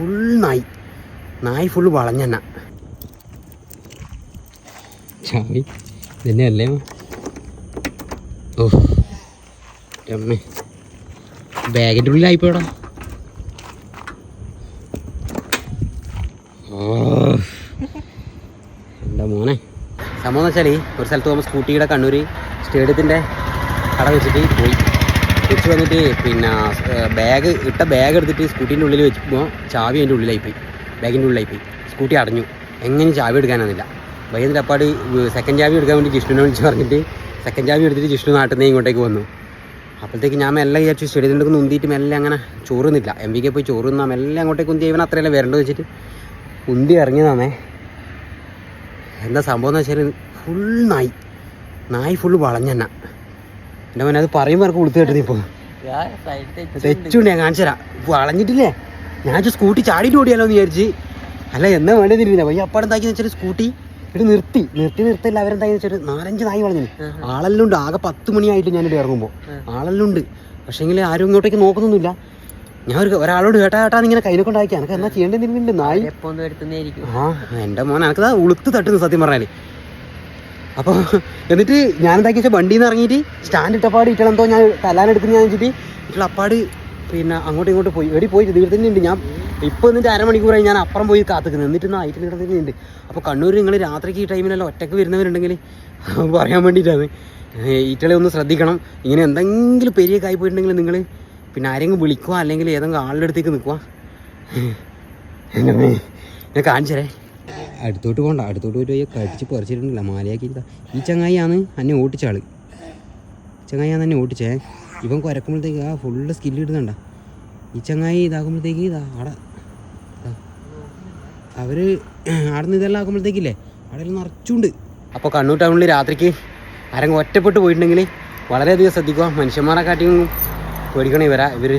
Full നായി നായി full വളഞ്ഞെണ്ണ. ചാവി ഇതന്നെ അല്ലേ ഓ ബാഗിന്റെ ഉള്ളിലായിപ്പോടാ എന്താ മോനെ? സംഭവം എന്ന് വെച്ചാൽ ഒരു സ്ഥലത്ത് പോകുമ്പോൾ സ്കൂട്ടിയുടെ കണ്ണൂർ സ്റ്റേഡിയത്തിന്റെ കട വെച്ചിട്ട് പോയി. തിരിച്ച് വന്നിട്ട് പിന്നെ ബാഗ് ഇട്ട ബാഗ് എടുത്തിട്ട് സ്കൂട്ടീന്റെ ഉള്ളിൽ വെച്ചപ്പോൾ ചാവി അതിന്റെ ഉള്ളിലായി പോയി ബാഗിന്റെ ഉള്ളിലായി പോയി സ്കൂട്ടി അടഞ്ഞു. എങ്ങനെ ചാവി എടുക്കാനാണെന്നില്ല വൈകുന്നേരം അപ്പാട് സെക്കൻഡ് ചാവി എടുക്കാൻ വേണ്ടി ജിഷ്ണുവിനെ വിളിച്ച് പറഞ്ഞിട്ട് സെക്കൻഡ് ചാവി എടുത്തിട്ട് ജിഷ്ണു നാട്ടിൽ നിന്ന് ഇങ്ങോട്ടേക്ക് വന്നു. അപ്പോഴത്തേക്ക് ഞാൻ മെല്ലെ വിചാരിച്ചു സ്റ്റേഡിയത്തിലേക്ക് ഉന്തിയിട്ട് മെല്ലെ അങ്ങനെ ചോറുന്നില്ല എം വിക്ക് പോയി ചോറ് തിന്നാ മെല്ലെ അങ്ങോട്ടേക്ക് ഉന്തി ഇവൻ അത്രയല്ലേ വരേണ്ടത് വെച്ചിട്ട് ഉന്തി ഇറങ്ങിയതാണേ എന്താ സംഭവം എന്ന് വെച്ചാൽ ഫുൾ നായി. നായി ഫുള്ള് വളഞ്ഞെണ്ണ. എന്റെ മോനെ അത് പറയുമ്പോൾ എനിക്ക് കൊടുത്തു കേട്ടത് ഇപ്പോൾ തെച്ചുണ്ട് ഞാൻ കാണിച്ചു തരാം. വളഞ്ഞിട്ടില്ലേ? ഞാൻ സ്കൂട്ടി ചാടിയിട്ട് ഓടിയാലോ എന്ന് വിചാരിച്ച്. അല്ല എന്നാ വേണ്ടതിരുന്നില്ല. വയ്യ അപ്പാടെ എന്താക്കി വെച്ചാൽ സ്കൂട്ടി ഇവിടെ നിർത്തി. നിർത്തി നിർത്തില്ല അവരെന്താക്കി വെച്ചാൽ നാലഞ്ച് നായി വളഞ്ഞു. ആളെല്ലാം ഉണ്ട്. ആകെ പത്ത് മണിയായിട്ട് ഞാനിവിടെ ഇറങ്ങുമ്പോൾ ആളെല്ലാം ഉണ്ട്. പക്ഷേങ്കിൽ ആരും ഇങ്ങോട്ടേക്ക് നോക്കുന്നൊന്നുമില്ല. ഞാൻ ഒരു ഒരാളോട് കേട്ടാ കേട്ടാ ഇങ്ങനെ കയ്യിനെ കൊണ്ടാക്കി എനിക്ക് എന്നാ ചെയ്യേണ്ടതിനുണ്ട് നായി. ആ എന്റെ മോൻ എനിക്കതാ ഉളുത്ത് തട്ടുന്നു സത്യം പറഞ്ഞാൽ അപ്പോൾ എന്നിട്ട് ഞാൻ എന്താക്കി വെച്ചാൽ വണ്ടിയിൽ നിന്ന് ഇറങ്ങിയിട്ട് സ്റ്റാൻഡ് ഇട്ടപ്പാട് ഇട്ടളെന്തോ ഞാൻ തലാനെടുക്കുന്ന ഞാൻ വെച്ചിട്ട് ഇട്ടുള്ള അപ്പാട് പിന്നെ അങ്ങോട്ടും ഇങ്ങോട്ടും പോയി. എടി പോയി തന്നെ ഉണ്ട്. ഞാൻ ഇപ്പോൾ എന്നിട്ട് അരമണിക്കൂറായി ഞാൻ അപ്പുറം പോയി കാത്തുക്കുന്നത് എന്നിട്ട് ആയിട്ട് ഇവിടെ തന്നെ ഉണ്ട്. അപ്പോൾ കണ്ണൂർ നിങ്ങൾ രാത്രിക്ക് ഈ ടൈമിലെല്ലാം ഒറ്റയ്ക്ക് വരുന്നവരുണ്ടെങ്കിൽ പറയാൻ വേണ്ടിയിട്ടാണ്. ഈറ്റളെ ഒന്ന് ശ്രദ്ധിക്കണം. ഇങ്ങനെ എന്തെങ്കിലും പെരിയ കായി പോയിട്ടുണ്ടെങ്കിൽ നിങ്ങൾ പിന്നെ ആരെങ്കിലും വിളിക്കുക അല്ലെങ്കിൽ ഏതെങ്കിലും ആളുടെ അടുത്തേക്ക് നിൽക്കുക അമ്മേ, ഞാൻ കാണിച്ചരേ അടുത്തോട്ട് പോണ്ട. അടുത്തോട്ട് പോയിട്ട് പോയി കടിച്ച് പറിച്ചിട്ടുണ്ടല്ല. മാലയാക്കി ഇതാ. ഈ ചങ്ങായിയാണ് എന്നെ ഓട്ടിച്ചാൾ ചങ്ങായിയാണ് എന്നെ ഓട്ടിച്ചേ. ഇവൻ കുരക്കുമ്പോഴത്തേക്ക് ആ ഫുള്ള് സ്കില്ല് ഇടുന്നുണ്ട. ഈ ചങ്ങായി ഇതാക്കുമ്പോഴത്തേക്ക് ഇതാ അവിടെ. അവർ അവിടെ നിന്ന് ഇതെല്ലാം ആക്കുമ്പോഴത്തേക്കില്ലേ അവിടെ എല്ലാം നിറച്ചുണ്ട്. അപ്പോൾ കണ്ണൂർ ടൗണിൽ രാത്രിക്ക് ആരെങ്കിലും ഒറ്റപ്പെട്ട് പോയിട്ടുണ്ടെങ്കിൽ വളരെയധികം ശ്രദ്ധിക്കുക. മനുഷ്യന്മാരെ കാട്ടിയും പേടിക്കണേ വരാ ഇവർ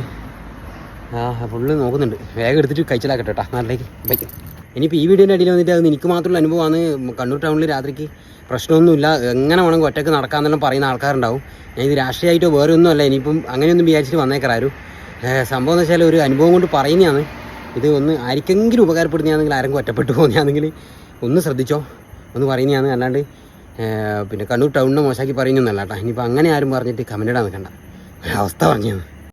ആ ഫുള്ള് നോക്കുന്നുണ്ട്. വേഗം എടുത്തിട്ട് കഴിച്ചിലാക്കട്ടെ കേട്ടോ നാട്ടിലേക്ക്. ബൈ. ഇനിയിപ്പോൾ ഈ വീഡിയോന്റെ അടിയിൽ വന്നിട്ട് അത് എനിക്ക് മാത്രമുള്ള അനുഭവമാണ് കണ്ണൂർ ടൗണിൽ രാത്രിക്ക് പ്രശ്നമൊന്നുമില്ല. എങ്ങനെ വേണമെങ്കിൽ ഒറ്റയ്ക്ക് നടക്കാമെന്നെല്ലാം പറയുന്ന ആൾക്കാരുണ്ടാവും. ഞാൻ ഇത് രാഷ്ട്രീയമായിട്ടോ വേറെ ഒന്നുമല്ല ഇനിയിപ്പം അങ്ങനെയൊന്നും വിചാരിച്ചിട്ട് വന്നേക്കാരും സംഭവം എന്ന് വെച്ചാൽ ഒരു അനുഭവം കൊണ്ട് പറയുന്നതാണ്. ഇത് ഒന്ന് ആർക്കെങ്കിലും ഉപകാരപ്പെടുന്നതാണെങ്കിൽ ആരെങ്കിലും ഒറ്റപ്പെട്ടു പോകുന്നതാണെങ്കിൽ ഒന്ന് ശ്രദ്ധിച്ചോ ഒന്ന് പറയുന്നതാണ്. അല്ലാണ്ട് പിന്നെ കണ്ണൂർ ടൗണിനെ മോശമാക്കി പറയുന്നൊന്നല്ല കേട്ടോ. ഇനിയിപ്പോൾ അങ്ങനെ ആരും പറഞ്ഞിട്ട് കമന്റിടാൻ നിൽക്കണ്ട. അവസ്ഥ പറഞ്ഞത്